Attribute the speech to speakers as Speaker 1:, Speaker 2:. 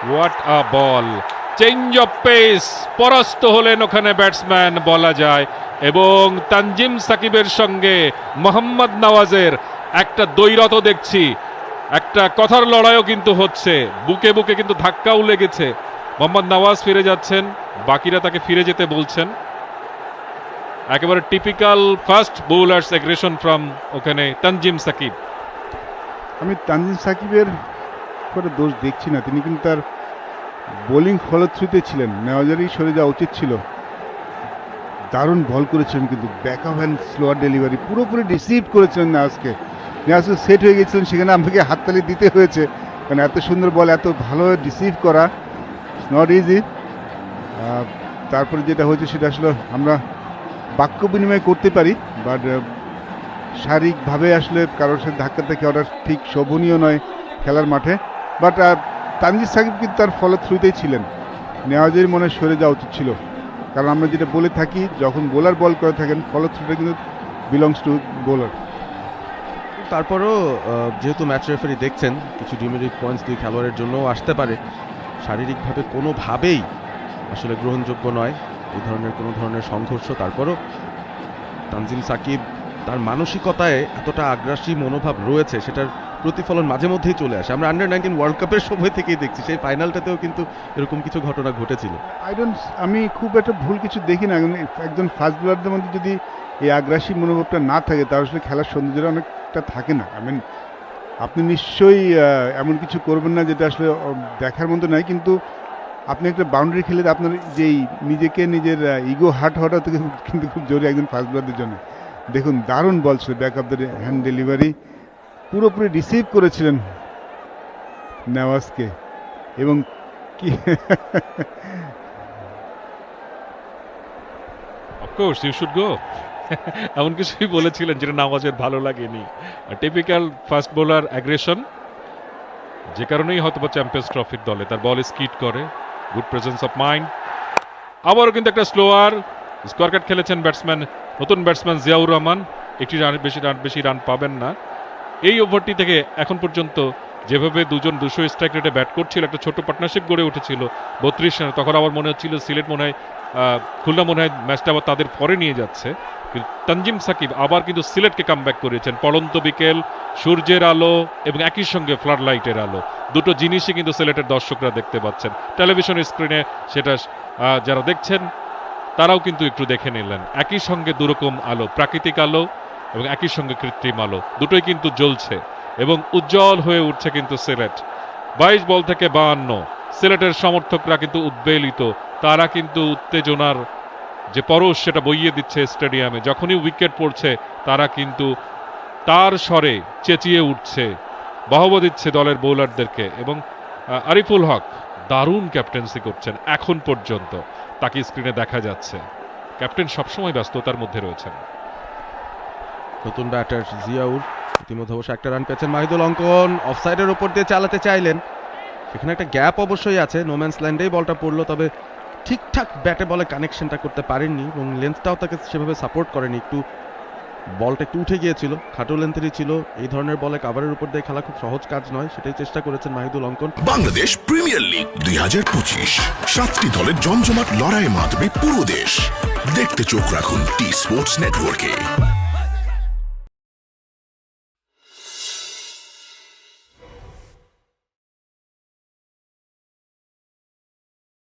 Speaker 1: What a ball change of pace পরাস্ত হলেন ওখানে ব্যাটসম্যান বলা যায় এবং তানজিম সাকিবের সঙ্গে মোহাম্মদ নওয়াজের একটা দৈরত দেখছি একটা কথার লড়াইও কিন্তু হচ্ছে বুকে বুকে কিন্তু ধাক্কাও লেগেছে মোহাম্মদ নওয়াজ ফিরে যাচ্ছেন বাকিরা তাকে ফিরে যেতে বলছেন একেবারে typical fast bowlers aggression from ওখানে তানজিম সাকিব
Speaker 2: আমি তানজিম সাকিবের করে দোষ দেখছি না। তিনি কিন্তু তার বোলিং ফলশ্রুতিতে ছিলেন। নেওয়াজারই সরে যাওয়া উচিত ছিল। দারুণ বল করেছিলেন কিন্তু। Back of hand slower delivery পুরোপুরি রিসিভ করেছিলেন নেওয়াজকে। নেওয়াজকে সেট হয়ে গেছিলেন সেখানে আমাকে হাততালি দিতে হয়েছে। কারণ এত সুন্দর বল এত ভালো রিসিভ করা নট ইজি তারপরে যেটা হয়েছে সেটা আসলে আমরা বাক্য বিনিময় করতে পারি বাট শারীরিকভাবে আসলে কারোর সাথে ধাক্কা থেকে ওটা ঠিক শোভনীয় নয় খেলার মাঠে। বাট তানজিদ সাকিব কিন্তু তার ফলশ্রুতেই ছিলেন। নেওয়াজের মনে সরে যাওয়া উচিত ছিল। কারণ আমরা যেটা বলে থাকি, যখন বোলার বল করে থাকেন ফলশ্রুতিটা কিন্তু বিলংস টু বোলার
Speaker 3: তারপরও যেহেতু ম্যাচ রেফারি দেখছেন, কিছু ডিমেরিট পয়েন্টস দুই খেলোয়াড়ের জন্যও আসতে পারে। শারীরিকভাবে কোনোভাবেই আসলে গ্রহণযোগ্য নয়। এই ধরনের কোনো ধরনের সংঘর্ষ। তারপরও তানজিম সাকিব তার মানসিকতায় এতটা আগ্রাসী মনোভাব রয়েছে, সেটার প্রতিফলন মাঝে মধ্যেই চলে আসে। আমরা আন্ডার নাইনটিন ওয়ার্ল্ড কাপের সময় থেকেই দেখছি, সেই ফাইনালটাতেও কিন্তু এরকম কিছু ঘটনা ঘটেছিল।
Speaker 2: আই ডোন্ট আমি খুব একটা ভুল কিছু দেখি না। একজন ফাস্ট বোলারদের মধ্যে যদি এই আগ্রাসী মনোভাবটা না থাকে, তাহলে আসলে খেলার সৌন্দর্য অনেকটা থাকে না। আই মিন আপনি নিশ্চয়ই এমন কিছু করবেন না যেটা আসলে দেখার মতো নয় কিন্তু আপনি একটা বাউন্ডারি খেলে আপনার যেই নিজেকে, নিজের ইগো হার্ট হওয়াটা কিন্তু খুব জরুরি একজন ফাস্ট বোলারদের জন্য। দেখুন, দারুণ বল ছিল back of the hand delivery পুরোপুরি রিসিভ করেছিলেন নেওয়াজকে। এবং কি
Speaker 1: অফকোর্স ইউ শুড গো এমন কিছুই বলেছিলেন যেটা নামাজের ভালো লাগেনি। টিপিক্যাল ফাস্ট বোলার অ্যাগ্রেশন যে কারণেই হয়তো বা চ্যাম্পিয়ন্স ট্রফির দলে। তার বল স্কিট করে গুড প্রেজেন্স অফ মাইন্ড আবারও কিন্তু একটা স্লোয়ার স্কোয়ার কাট খেলেছেন ব্যাটসম্যান নতুন ব্যাটসম্যান জিয়াউর রহমান। একটি রান বেশি রান বেশি রান পাবেন না। এই ওভারটি থেকে এখন পর্যন্ত যেভাবে দুজন দুশো স্ট্রাইক রেটে ব্যাট করছিল, একটা ছোট পার্টনারশিপ গড়ে উঠেছিল বত্রিশ রানে। তখন আবার মনে হচ্ছিল সিলেট মনে হয় খুলনা মনে হয় ম্যাচটা আবার তাদের পরে নিয়ে যাচ্ছে। কিন্তু তানজিম সাকিব আবার কিন্তু সিলেটকে কাম ব্যাক করেছেন। পড়ন্ত বিকেল, সূর্যের আলো এবং একই সঙ্গে ফ্লাড লাইটের আলো। দুটো জিনিসই কিন্তু সিলেটের দর্শকরা দেখতে পাচ্ছেন। টেলিভিশন স্ক্রিনে সেটা যারা দেখছেন, তারাও কিন্তু একটু দেখে নিলেন। একই সঙ্গে দুরকম আলো, প্রাকৃতিক আলো এবং একই সঙ্গে কৃত্রিম আলো। দুটোই কিন্তু জ্বলছে এবং উজ্জ্বল হয়ে উঠছে কিন্তু সিলেট। বাইশ বল থেকে বাহান্ন। সিলেটের সমর্থকরা কিন্তু উদ্বেলিত। তারা কিন্তু উত্তেজনার যে পরশ সেটা বইয়ে দিচ্ছে স্টেডিয়ামে। যখনই উইকেট পড়ছে, তারা কিন্তু তার স্বরে চেঁচিয়ে উঠছে। বাহব দিচ্ছে দলের বোলারদেরকে এবং আরিফুল হক দারুণ ক্যাপ্টেন্সি করছেন এখন পর্যন্ত। তাকে স্ক্রিনে দেখা যাচ্ছে। ক্যাপ্টেন সবসময় ব্যস্ততার মধ্যে রয়েছেন।
Speaker 3: নতুন ব্যাটার জিয়াউর। ইতিমধ্যে অবশ্য একটা রান পেয়েছেন মাহিদুল অঙ্কন। অফসাইডের ওপর দিয়ে চালাতে চাইলেন। সেখানে একটা গ্যাপ অবশ্যই আছে। নোম্যান্স ল্যান্ডেই বলটা পড়ল, তবে ঠিকঠাক ব্যাটে বলে কানেকশনটা করতে পারেননি এবং লেন্থটাও তাকে সেভাবে সাপোর্ট করেনি। একটু বলটা একটু উঠে গিয়েছিল, খাটো লেন্থেরই ছিল। এই ধরনের বলে কাভারের উপর দিয়ে খেলা খুব সহজ কাজ নয়, সেটাই চেষ্টা করেছেন মাহিদুল অঙ্কন।
Speaker 4: বাংলাদেশ প্রিমিয়ার লিগ দুই হাজার পঁচিশ। সাতটি দলের জমজমাট লড়াইয়ের মাধ্যমে পুরো দেশ। দেখতে চোখ রাখুন টি স্পোর্টস নেটওয়ার্কে